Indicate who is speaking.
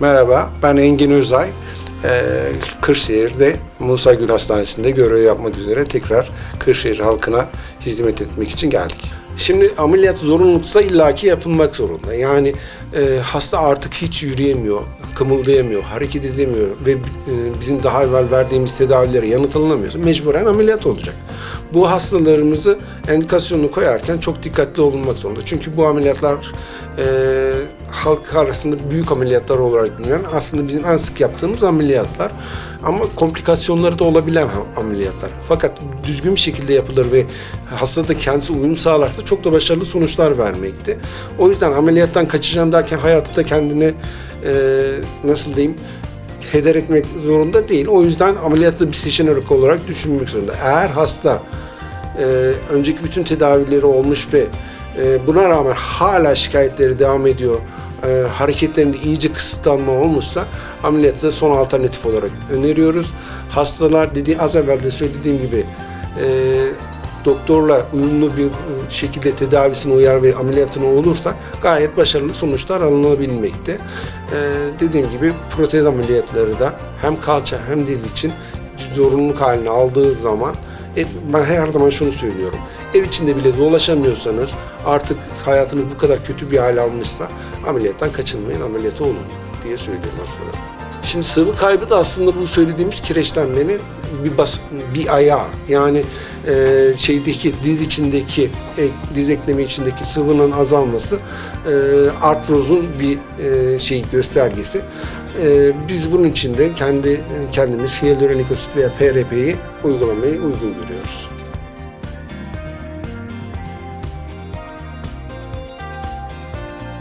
Speaker 1: Merhaba, ben Engin Özay. Ee, Kırşehir'de Musa Gül Hastanesi'nde görev yapmak üzere tekrar Kırşehir halkına hizmet etmek için geldik. Şimdi ameliyat zorunluluksa illaki yapılmak zorunda. Yani e, hasta artık hiç yürüyemiyor, kımıldayamıyor, hareket edemiyor ve e, bizim daha evvel verdiğimiz tedavilere yanıt alınamıyorsa mecburen ameliyat olacak. Bu hastalarımızı endikasyonunu koyarken çok dikkatli olunmak zorunda. Çünkü bu ameliyatlar e, halk arasında büyük ameliyatlar olarak bilinen aslında bizim en sık yaptığımız ameliyatlar. Ama komplikasyonları da olabilen ameliyatlar. Fakat düzgün bir şekilde yapılır ve hasta da kendisi uyum sağlarsa çok da başarılı sonuçlar vermekte. O yüzden ameliyattan kaçacağım derken hayatı da kendine e, nasıl diyeyim heder etmek zorunda değil. O yüzden ameliyatı bir seçenek olarak düşünmek zorunda. Eğer hasta e, önceki bütün tedavileri olmuş ve e, buna rağmen hala şikayetleri devam ediyor, e, hareketlerinde iyice kısıtlanma olmuşsa ameliyatı son alternatif olarak öneriyoruz. Hastalar dediği az evvel de söylediğim gibi e, doktorla uyumlu bir şekilde tedavisine uyar ve ameliyatını olursa gayet başarılı sonuçlar alınabilmekte. Ee, dediğim gibi protez ameliyatları da hem kalça hem diz için zorunluluk haline aldığı zaman e, ben her zaman şunu söylüyorum. Ev içinde bile dolaşamıyorsanız artık hayatınız bu kadar kötü bir hale almışsa ameliyattan kaçınmayın, ameliyata olun diye söylüyorum hastalara. Şimdi sıvı kaybı da aslında bu söylediğimiz kireçlenmenin bir bas, bir ayağı. Yani e, şeydeki diz içindeki e, diz eklemi içindeki sıvının azalması e, artrozun bir e, şey göstergesi. E, biz bunun için de kendi kendimiz hyaluronik asit veya PRP'yi uygulamayı uygun görüyoruz.